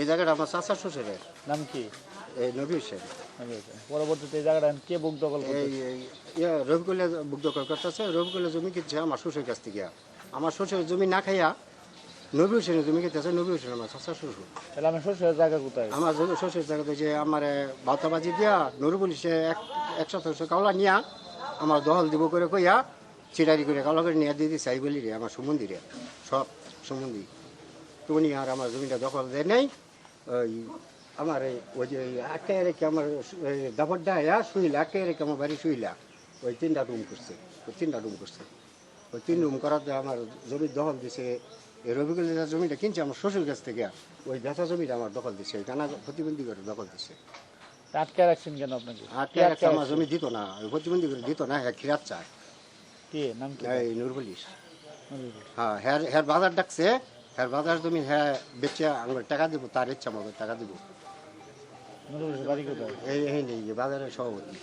এই জায়গাটা আমার চাচা শ্বশুরের। নাম কি? এই নবী হোসেন। পরবর্তীতে এই জায়গাটা কে বুক দখল এই এই ইয়ে রবিকুলে বুক দখল করতেছে। রবিকুলে জমি কিনছে আমার শ্বশুর কাছ থেকে। আমার শ্বশুরের জমি না খাইয়া নবী হোসেনের জমি কিনতেছে। নবী হোসেন আমার চাচা শ্বশুর। তাহলে আমি শ্বশুরের জায়গা কোথায়? আমার জমি শ্বশুর জায়গাতে যে আমার বাতাবাজি দিয়া নুরুবুল সে এক এক শতাংশ কাওলা নিয়া আমার দহল দিব করে কইয়া চিটারি করে কাওলা করে নিয়ে দিয়ে দিছে। এই বলি রে আমার সুমন্দি রে সব সুমন্দি। টুনি আর আমার জমিটা দখল দেয় নাই ওই আমার ওই যে আটকে রেখে আমার দাবরটা আয়া শুইলা আটকে রেখে আমার বাড়ি শুইলা ওই তিনটা রুম করছে ওই তিনটা রুম করছে ওই তিন রুম করাতে আমার জমির দখল দিছে এই রবিকুল জমিটা কিনছে আমার শ্বশুর কাছ থেকে ওই বেচা জমিটা আমার দখল দিছে ওই টানা প্রতিবন্ধী করে দখল দিছে আটকে রাখছেন কেন আপনাকে আটকে রাখছে আমার জমি দিত না ওই প্রতিবন্ধী করে দিত না হ্যাঁ খিরাত চায় কে নাম কি এই নুরবলিশ হ্যাঁ হ্যার বাজার ডাকছে হ্যার বাজার জমি হ্যাঁ বেচে আমার টাকা দিব তার ইচ্ছা মতো টাকা দিব। এই এই নেই যে বাজারের সভাপতি।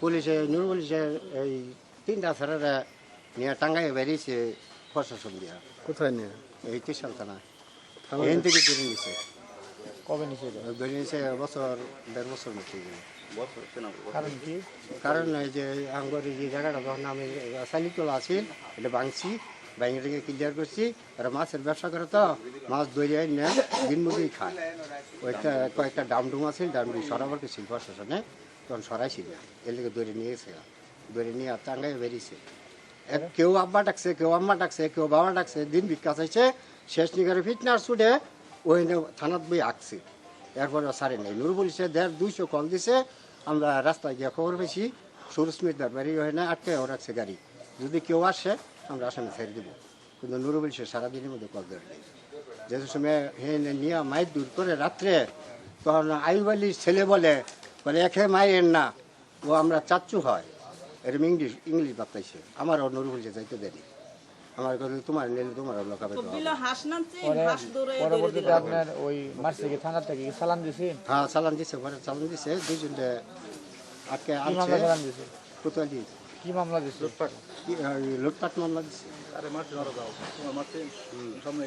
পুলিশে নূর পুলিশের এই তিনটা ছেলেরা নিয়ে টাঙ্গাই বেরিয়েছে প্রশাসন দিয়া। কোথায় নিয়ে? এই তিসাল থানা। এখান থেকে বেরিয়ে নিছে কবে নিচে বেরিয়ে নিছে বছর দেড় বছর মতো কারণ কি? কারণ এই যে আঙ্গর যে জায়গাটা যখন আমি সালিতলা আছি এটা ভাঙছি। থেকে ক্লিয়ার করছি? আর মাছের ব্যবসা করে তো মাছ দইয়ে নেয় দিন মধ্যেই খায়। ওইটা কয়েকটা ডামডুম আছে, ডামডুম সরাবার ছিল প্রশাসনে তখন সরাইছিল। এর লিগে দৌড়ে নিয়ে গেছে। দৌড়ে নিয়ে টাঙ্গাই বেরিয়েছে। কেউ আব্বা ডাকছে, কেউ আম্মা ডাকছে, কেউ বাবা ডাকছে, দিন ভিক্ষা চাইছে। শেষ নিগারে ফিটনার ছুটে ওই থানাত বই আঁকছে। এরপরে সারে নেই। নুর পুলিশে দেড় দুইশো কল দিছে। আমরা রাস্তায় গিয়ে খবর পেয়েছি। সুরস্মিতার বাড়ি হয় না আটকে রাখছে গাড়ি। যদি কেউ আসে আমরা আসামে ছেড়ে দিব। কিন্তু নুর সে সারাদিনের মধ্যে কল দেওয়ার নেই যে সময় হে নিয়ে মায়ের দূর করে রাত্রে তখন আইব আলীর ছেলে বলে বলে একে মায়ের না ও আমরা চাচ্চু হয়। এরকম ইংলিশ ইংলিশ বাতাইছে আমার ও নুর পুলিশে যাইতে দেয়নি আমার কথা তোমার নিলে তোমার লোকাবে পরবর্তীতে আপনার ওই মার্সিকে থানার থেকে কি চালান হ্যাঁ চালান দিছে ঘরে চালান দিছে। দুইজনকে আটকে আনছে দিছে? কোথায় দিয়েছে কি মামলা দিছে? কি লুটপাট মামলা দিছে। আরে মারতে মারা যাও। তোমার মারতে সামনে